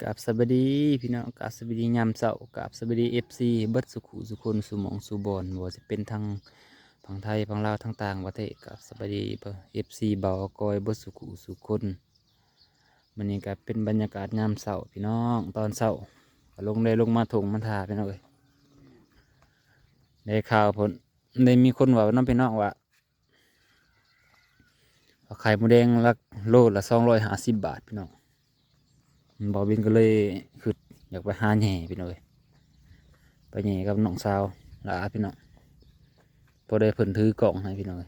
กับสวัสดีพี่น้องกับสวัสดียามเช้ากับสวัสดีเอฟซีเบิดสุขุสุคนสุมองสุบอนบ่ว่าจะเป็นทางฝั่งไทยฝั่งลาวทั้งต่างประเทศกับสวัสดีเอฟซีเบากอยเบิดสุขุสุคนมันนี้ก็เป็นบรรยากาศยามเช้าพี่น้องตอนเช้าก็ลงได้ลงมาถงมาทาพี่น้องเอ้ยได้ข่าวผลได้มีคนว่าน้องพี่น้องว่าไข่มดแดงละโลละสองร้อยห้าสิบบาทพี่น้อง บอบินก็เลยคืออยากไปหาแหน่พี่น้อยไปแหน่กับน้องสาวหลาพี่น้องพอได้เพิ่นถือกล่องให้พี่น้อย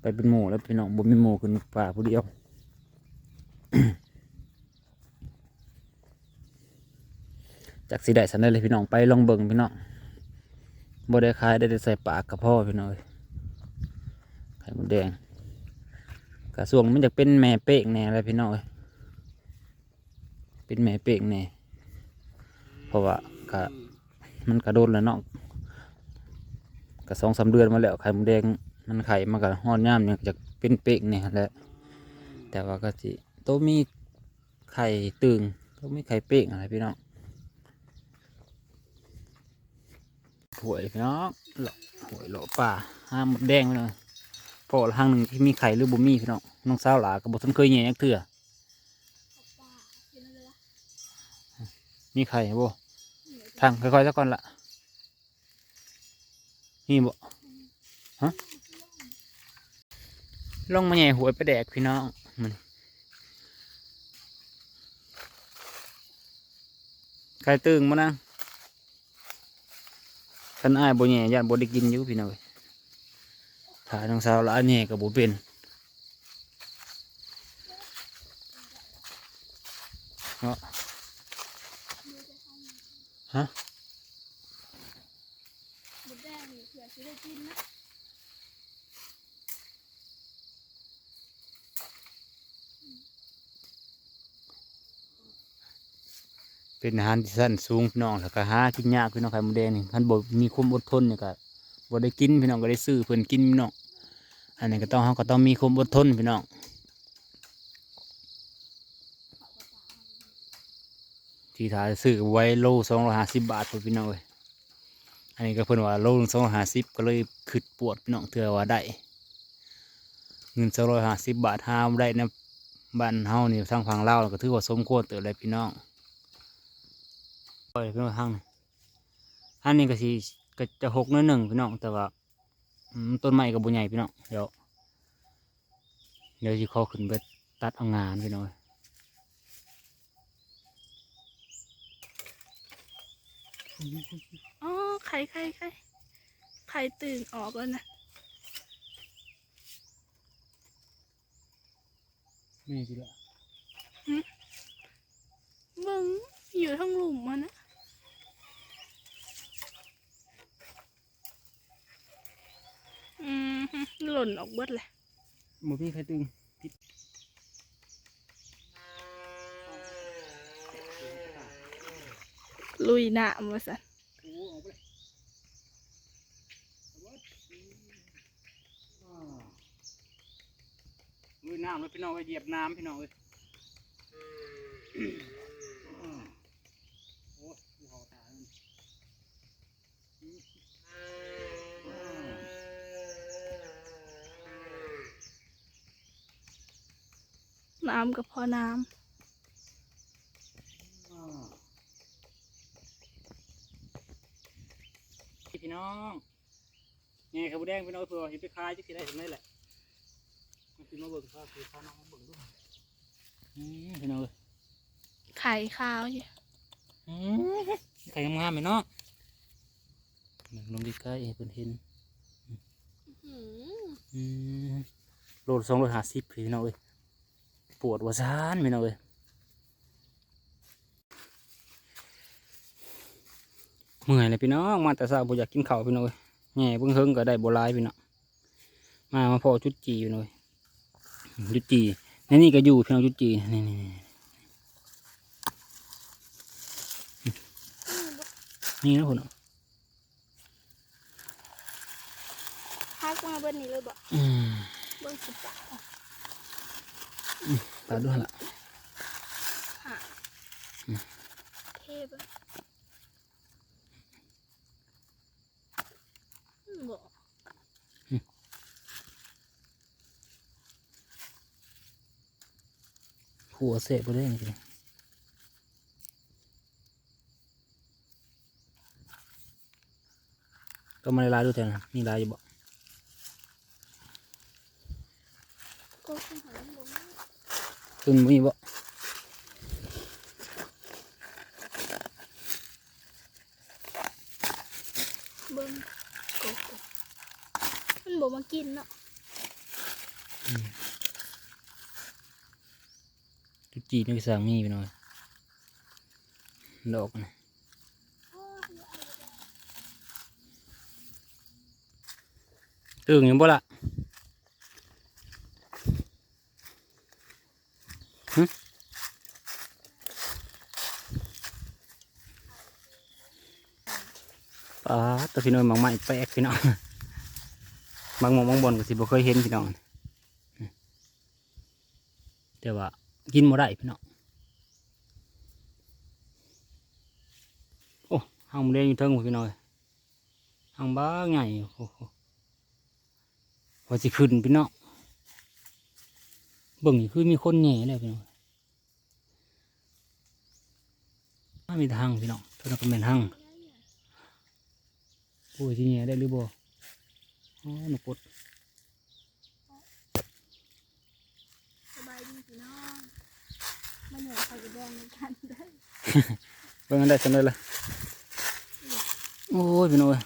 ไปเป็นหมู่แล้วพี่น้องบ่มีหมู่ขึ้นป่าผู้เดียวจากสีได้สันได้เลยพี่น้องไปลองเบิ่งพี่น้องบ่ได้ขายได้แต่ใส่ปากกับพ่อพี่น้อยไข่มดแดง กระส่วงมันจะเป็นแม่เป้งแน่อะไรพี่น้องเป็นแม่เป้งแน่เพราะว่ากะมันกระโดดแล้วเนาะกระสองสามเดือนมาแล้วไข่มดแดงมันไข่มันกะห้อนย่ามเนี่ยจะเป็นเป้งเนี่ยแหละแต่ว่าก็สิโตมีไข่ตึงโตมีไข่เป้งอะไรพี่น้องหวยพี่น้องหล่อหวยหล่อป่าห้ามมดแดงไปเลย พอละห้างหนึ่งที่มีไข่หรือบ่มีพี่น้องน้องสาวหลากับบทันเคยแย่ยักเถื่อมีไข่บ่ทางค่อยๆสักก่อนละนี่บ่ฮะลงมาแย่หวยไปแดกพี่น้องมันไข่ตึงมานะคันอ้ายบ่แย่ญาติบ่ได้กินอยู่พี่น้อง ถ้าน้องสาวละเนี่ยกับบุเป็นเนาะฮะหมดแดงนี่เผื่อจะได้กินนะเป็นอาหารที่สั้นสูงพี่น้องแล้วก็หากินยากพี่น้องไข่มดแดงนี่ท่านบ่มีความอดทนเนี่ยก็ บ่ได้กินพี่น้องก็ได้ซื้อเพิ่นกินพี่น้องอันนี้ก็ต้องเฮาก็ต้องมีความอดทนพี่น้องที่ถ่ายซื้อไว้โลสองร้อยห้าสิบบาทพุ่นพี่น้องเอ้ยอันนี้ก็เพิ่นว่าโลสองร้อยห้าสิบก็เลยขึ้นปวดพี่น้องเถื่อว่าได้เงินสองร้อยห้าสิบบาทห้ามได้นะบ้านเฮานี่ทางฝั่งลาวก็ถือว่าสมควรเติบเลยพี่น้องปล่อยพี่น้องทางอันนี้ก็สิ ก็จะหกน้อยหนึ่งพี่น้องแต่ว่าอืมต้นไม้ก็บุใหญ่พี่น้องเดี๋ยวเดี๋ยวจะขอขึ้นไปตัดเอางานพี่น้องอ๋อไข่ไข่ไข่ไข่ตื่นออกแล้วนะนี่สิละมึงอยู่ทั้งหลุมมันนะอืมฮึห ล่นออกเบิดเลยหมูพี่ใครตึงลุยหน้ามาสันมือน้ำแล้วพี่น้องไปเหยียบน้ำพี่น้องเลยโอ้ยหอตายมัน น้ำกับพอน้พี่น้องนี่ขาวแดงพี่น้องเผื่อเห็นไปคายจะสิได้เห็นไหมแหละมันคือมาเบิ่งข้าวคือข้าวน้องมาเบิ่งด้วยอืมพี่น้องเลยำไข่ขาวอยู่อืมไข่งามๆไหมเนาะลงดีใกล้ให้เพิ่นเห็นอืมโลสองร้อยห้าสิบพี่น้องเอ้ย ปวดหัวซานพี่น้องเอ้ยเมื่อยเลยพี่น้องมาแต่เช้าบ่อยากกินข้าวพี่น้องเอ้ยแง่เบิ่งเฮิงก็ได้บ่หลายพี่น้องมามาพอจุดจีอยู่หน่อยจุดจีนี่นี่ก็อยู่พี่น้องจุดจีนี่นี่นี่นี่นะพี่น้องพักมาเบิดนี้เลยบ่อืมเบิ้งสิบปาก ตาด้วยล่ะเทปะบอกหัวเสะไปเลยนี่พี่ก็มาลายดูแทนนะมีลายอยู่บ่ ก็คงหาลง ตึงมีบ่เบิ้งโกโก้มันบอกมากินเนาะจุจีนี่สั่งมีไปหน่อยดอกนะตึงยังบ่ละหึปลา ตัวพี่น้อยมังไม้แปลกพี่น้องบางมองบางบนก็สิบ่เคยเห็นพี่น้องแต่ว่ากินบ่ได้พี่น้องโอ้หางเลี้ยงอยู่เทิงพุ่นพี่น้อยหางบ้าใหญ่โอ้โหพอสิขึ้นพี่น้องเบิ่งคือมีคนแหน่เลยพี่น้องถ้ามีทางพี่น้องเท่านั้นก็เป็นทาง โอ้ยที่แหน่ได้หรือบ่อ๋อหนูกดสบายดีพี่น้องมันเหนื่อยใครจะแดงในกันเด้อเบิ่งอันได้จังเลยล่ะโอ้ยพี่น้อย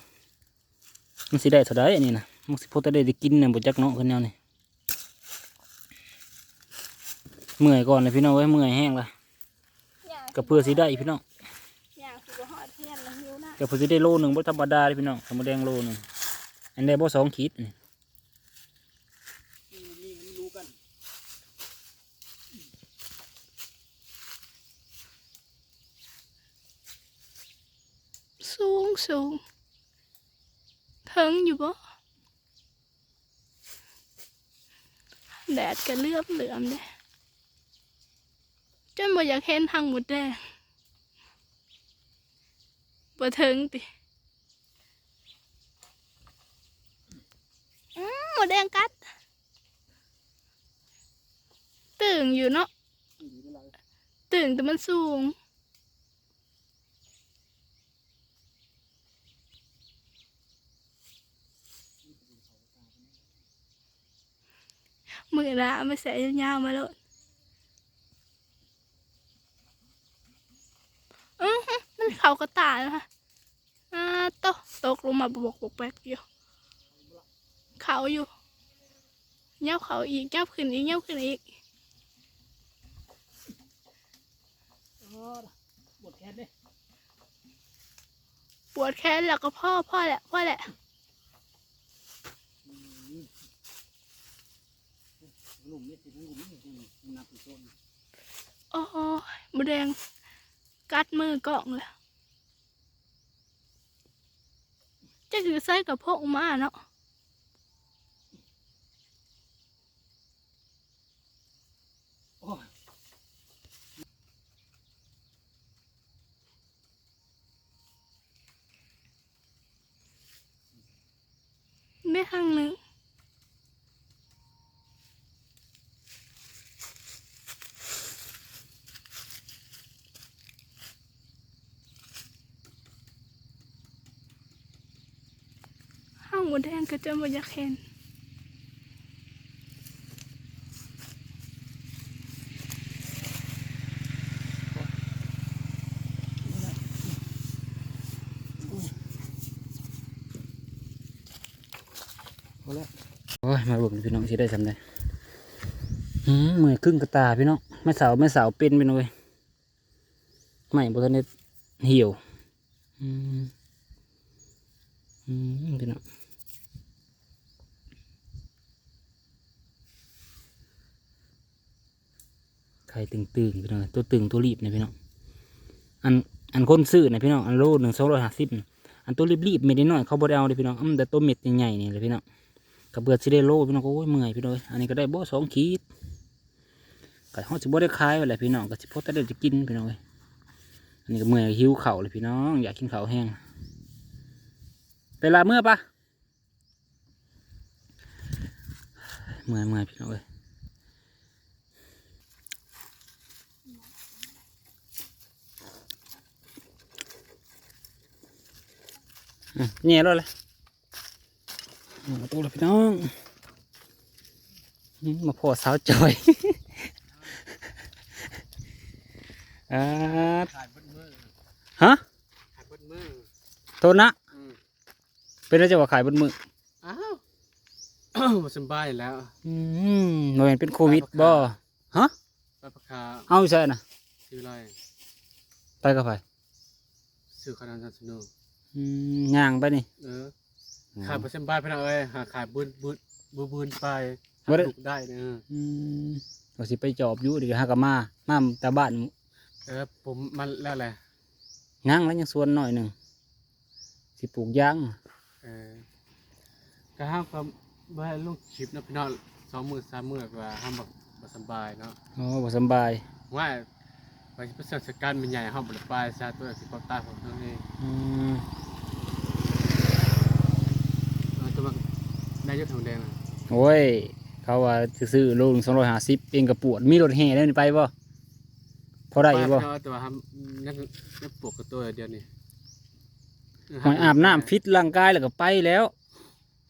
มันสิได้เท่าใดอันนี้นะมันสิพอแต่ได้ได้กินเนี่ยบ่จักเนาะคนแนวนี้เมื่อยก่อนเลยพี่น้องเว้ยเมื่อยแห้งละย่างก็เพื่อสิได้พี่น้องย่างสิบ่ฮอดเทีย นแล้วหิวนะก็เพื่ได้โลหนึ่งบ่ธรรมดาเลยพี่น้องธรรมแดงโลหนึ่งอันใดบ่สองขีดนี่สูงสูงถึงอยู่บ่แดดก็เลือบเหลือมเด้จนบ่อยากเห็นทางหมดแดง บ่ถึงติอืมหมดแดงกัด ตึงอยู่เนาะตึงแต่มันสูง มือละไม่ใส่ยาวๆมาเลยอือหือมันเขากระต่ายนะคะอ่าตกตก ลงมาบกบวกแปกอยู่เขาอยู่เงียบเขาอีกเงียบขึ้นอีกเงียบขึ้นอีกบดแค่เด้ปวดแขนแล้วก็พ่อพ่อแหละพ่อแหละหลุมนี่สิหลุมนี่นับเป็นต้นโอ้ยบแดงกัดมือกล่องเลย จะคือใส่กับพวกมาเนาะโอ้ยไม่หังหนึ่งห้างบน แดงก็จะมาอยากเห็นพอแล้วโอ้ยมาบ่งพี่น้องสิได้สำได้หืมเมื่อครึ่งกระตาพี่น้องไม่สาวไม่สาวเป็นพี่น้องเว้ยไม่บทันได้เหี่ยวอืมอืมพี่น้อง ข่ตึงตึงพี่น้องตัวตึงตัวรีบนี่ยพี่น้องอันอันคนซื้อนะพี่น้องอันโลหนึ่งสองร้อยห้าสิบอันตัวรีบๆเม็ดน้อยเขาบดเอาเลยพี่น้องอันแต่ตัวเม็ดใหญ่ๆนี่เลยพี่น้องกระเบือสิได้โลพี่น้องก็โอ้ยเมื่อยพี่น้องอันนี้ก็ได้บ่สองขีดก็ฮอดสิบ่ได้ขายไว้แหละพี่น้องก็สิพอแต่ได้จะกินพี่น้องเอ้ยอันนี้ก็เมื่อยหิวเข่าเลยพี่น้อง อยากกินเข้าแห้งไปลาเมื่อปะเมื่อยเมื่อยพี่น้องเอ้ย อืมเนี่ยรถเลยมาตู้เลยพี่น้องอืมมาพอสาวจอยอ่าขายเบดมือฮะขายเบดมือโทษนะอืมเป็นอะไรจะว่าขายบนมืออ้าวบ่สำบายแล้ว อืมหน่วยเป็นโควิดบ่ฮะปลาปลาคาเอาใช่นะซื้ออะไรไปกับไปซื้อขนาดนั้นสนุก อืมย่างไปนี่ เออขายบ่สำบายพี่น้องเอ้ยหาขายบืนบืนบืนบืนไปบ่ได้ ถูกได้เนอะอืมว่าสิไปจอบอยู่ดีก็หากับมามาตาบ้านเออผมมันแล้วแหละย่างแล้วยังสวนหน่อยหนึ่งสิปลูกยาง เออก็ห้ามก็บ่ให้ลงคลิปนะพี่น้องสองมื้อสามมื้อก็ว่าห้ามบ่บ่สำบายเนาะ อ๋อบ่สำบายว่า ไปประสบการณ์มันใหญ่ห้ามบ่ได้ไปซะตัวสิปตายผมเท่านี้อืมเออตัวมันนายกทองแดงอะโอ้ย เขาว่าจะซื้อโลนึงสองร้อยห้าสิบเองก็ปวด มีรถแห่ได้นี่ไปบ่พอได้อยู่บ่ป้าแต่ว่าทำยังยังปลูกกับตัวเดียวนี่หอยอาบน้ำฟิตร่างกายแล้วก็ไปแล้ว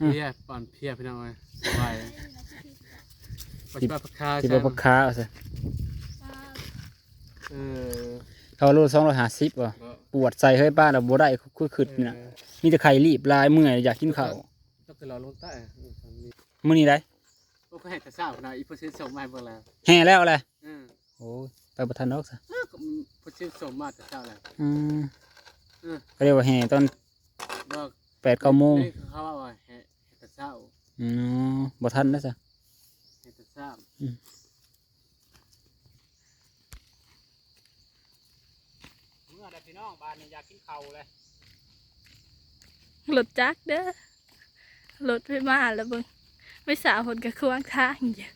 อืมเพียปอนเพียพี่น้องเอ้ยสบายปัจจุบันราคาที่บ่พักค้าเอาซะ เออเขาโลสองร้อยห้าสิบบ่ก็ปวดใส่เฮ้ยป้าเราบ่ได้คือขึ้นนี่นะมีแต่ไข่รีบลายเมื่อยอยากกินข้าวต้องไปรอลงใต้เออทำนี่มื้อนี้ได้โอ้ก็ให้แต่ทราบนะอีโพซิส่งมาให้เบิ่งแล้วแห่แล้วอะไรเออโอ้ยไปบ่ทันดอกซะเออก็โพซิส่งมาแต่เช้าแล้วอืมเออก็เรียกว่าแห่ตอนบอกแปดเก้าโมงนี่เขาว่าว่าให้ให้แต่เช้าอืมบ่ทันนะซะให้แต่เช้า เมื่อได้พี่น้องบ้านนี้อยากกินเข่าเลยรถจักเด้อรถไปมาแล้วเบิ่งไม่สาวหนกับควางทางอยู่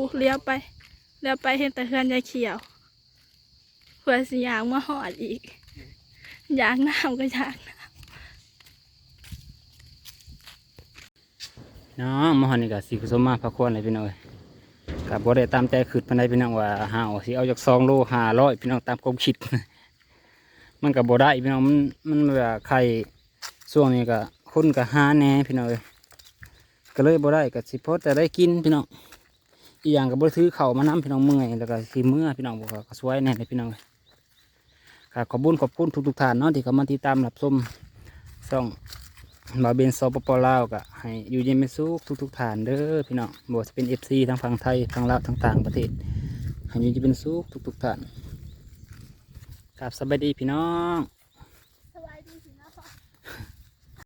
ผู้เลี้ยวไปเลี้ยวไปเห็นแต่เฮือนยายเขียวเพื่อสิยางมาหอดอีกยางน้ำก็ยางน้น้องมาฮอนนี่ก็สิสมมาพักควรเลยพี่น้องเอ้ยก็บ่ได้ตามใจคิดปานใดพี่น้องว่าหาเอาสิเอาจาก2โล500พี่น้องตามความคิด มันก็บ่ได้พี่น้องมันมันแบบไข่ช่วงนี้ก็คนก็หาแน่พี่น้องเอ้ยก็เลยบ่ได้ก็สิพอแต่ได้กินพี่น้อง อีกอย่างก็บ่ได้ถือเข้ามานํพี่น้องเมื่อยแล้วก็สิเมื่อพี่น้องบอกก็สวยแน่เลยพี่น้องขอบคุญขอบคุณทุกๆท่านเนาะที่เข้ามาติดตามรับชมช่องบาเบนซอปปลาวก็ให้อยู่เย็นเป็นสุขทุกๆฐานเด้อพี่น้องบ่ว่าจะเป็นเอฟซีทั้งฝั่งไทยทั้งลาวทั้งต่างประเทศให้อยู่เย็นเป็นสุขทุกๆฐานกราบสบายดีพี่น้อง